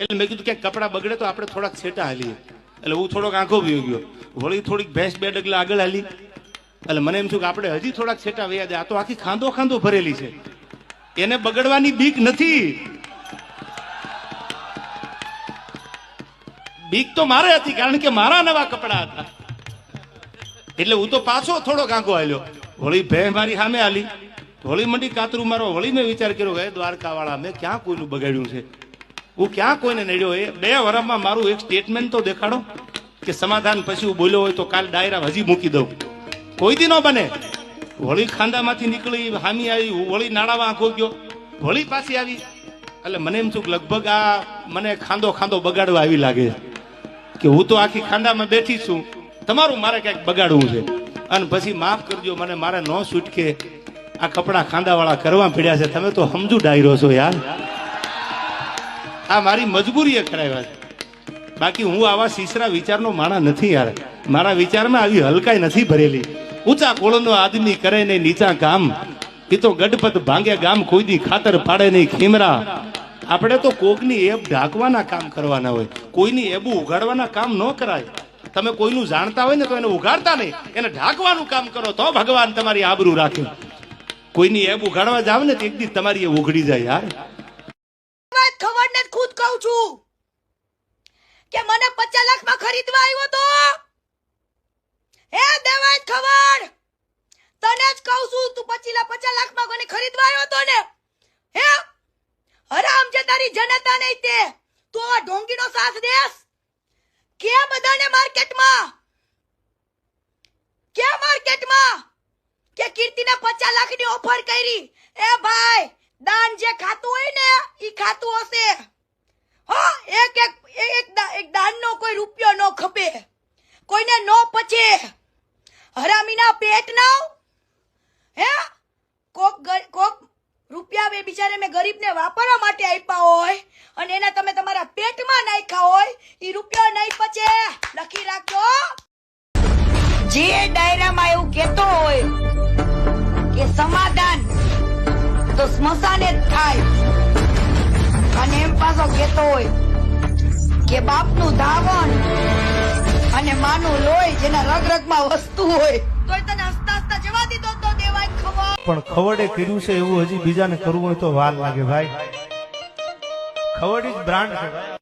એટલે મેં કીધું કે કપડા બગડે તો આપણે થોડાક છેટા હાલીએ. એટલે હું થોડોક આંખો વયો ગયો. વળી થોડીક ભેંસ બે ડગલા આગળ હાલી. એટલે મને એમ થયું કે આપણે હજી થોડાક છેટા વૈયા દે. આ તો આખી ખાંદો ખાંદો ભરેલી છે. એને બગડવાની બીક નથી. બીક તો મારે હતી કારણ કે મારા નવા કપડા હતા. એટલે હું તો પાછો થોડોક આંખો હાલ્યો. વળી ભેં મારી સામે હાલી. વળી મંડી કાતરું મારો વળી મેં વિચાર કર્યો દ્વારકા વાળા મેં ક્યાં કોઈનું બગાડ્યું છે? હું ક્યાં કોઈને નડ્યો એ બે વર્ષમાં મારું એક સ્ટેટમેન્ટ તો દેખાડો, કે સમાધાન પછી હું બોલ્યો હોય તો કાલ ડાયરા હજી મૂકી દઉં. કોઈ દી ન બને. વળી ખાંદામાંથી નીકળી હામી આવી વળી નાળામાં આંખો ગયો. વળી પાછી આવી. એટલે મને એમ છું લગભગ આ મને ખાંદો ખાંદો બગાડવા આવી લાગે કે હું તો આખી ખાંડામાં બેઠી છું. તમારું મારે ક્યાંક બગાડવું છે? અને પછી માફ કરજો, મને મારે ન છૂટકે આ કપડાં ખાંદાવાળા કરવા પડ્યા છે. તમે તો સમજુ ડાયરો છો યાર. આ મારી મજબૂરીએ કરાવ્યા છે. બાકી હું આવા સીસરા વિચારનો માણા નથી યાર. મારા વિચારમાં આવી હલકાઈ નથી ભરેલી. ઊંચા કોળનો આદમી કરે નહીં, નીચા ગામ. એ તો ગઢપત ભાંગે ગામ કોઈ દી ખાતર પાડે નહીં, ખીમરા. આપણે તો કોકની એબ ઢાંકવાના કામ કરવાના હોય. કોઈની એબુ ઉગાડવાના કામ ન કરાય. તમે કોઈનું જાણતા હોય ને તો એને ઉગાડતા નહીં. એને ઢાંકવાનું કામ કરો તો ભગવાન તમારી આબરૂ રાખે. કોઈની એબ ઉગાડવા જાવ ને તો એક દી તમારી એ ઉઘડી જાય યાર. વાત ખબર ને ખુદ કહું છું કે મને પચાસ લાખમાં ખરીદવા આવ્યો તો? હે દેવાય ખબર? તને જ કહું છું, તું પચીલા પચાસ લાખમાં કોને ખરીદવા આવ્યો તો ને? હે? હરામ છે તારી જનતા નહીં તે. તું આ ઢોંગીનો સાથ દેશ. કે બધાને માર્કેટમાં? કે માર્કેટમાં? કે કીર્તિને પચાસ લાખની ઓફર કરી. એ ભાઈ દાન જે ખાતું હોય ને એ ખાતું હશે. હા, એક એક એક એક દા- એક દાનનો કોઈ રૂપિયો ન ખપે. કોઈને ન પચે. હરામીના પેટ ના હે? કોક કોક રૂપિયા બે બિચારે મેં ગરીબને વાપરવા માટે આપ્યા હોય અને એના તમે તમારા પેટમાં નાખ્યા હોય એ રૂપિયો નહીં પચે. લખી રાખજો. જે ડાયરામાં એવું કહેતો હોય કે સમાધાન સ્મશાને જ થાય. અને એમ પાછો કહેતો હોય કે બાપનું ધાવણ અને માનું લોહી જેના રગ રગમાં વસ્તુ હોય. તોય તને હસતા હસતા જવા દીધો તો દેવાય ખબર. પણ ખવડે કર્યું છે એવું હજી બીજાને કરવું હોય તો વાર લાગે ભાઈ. ખવડ ઇઝ બ્રાન્ડ છે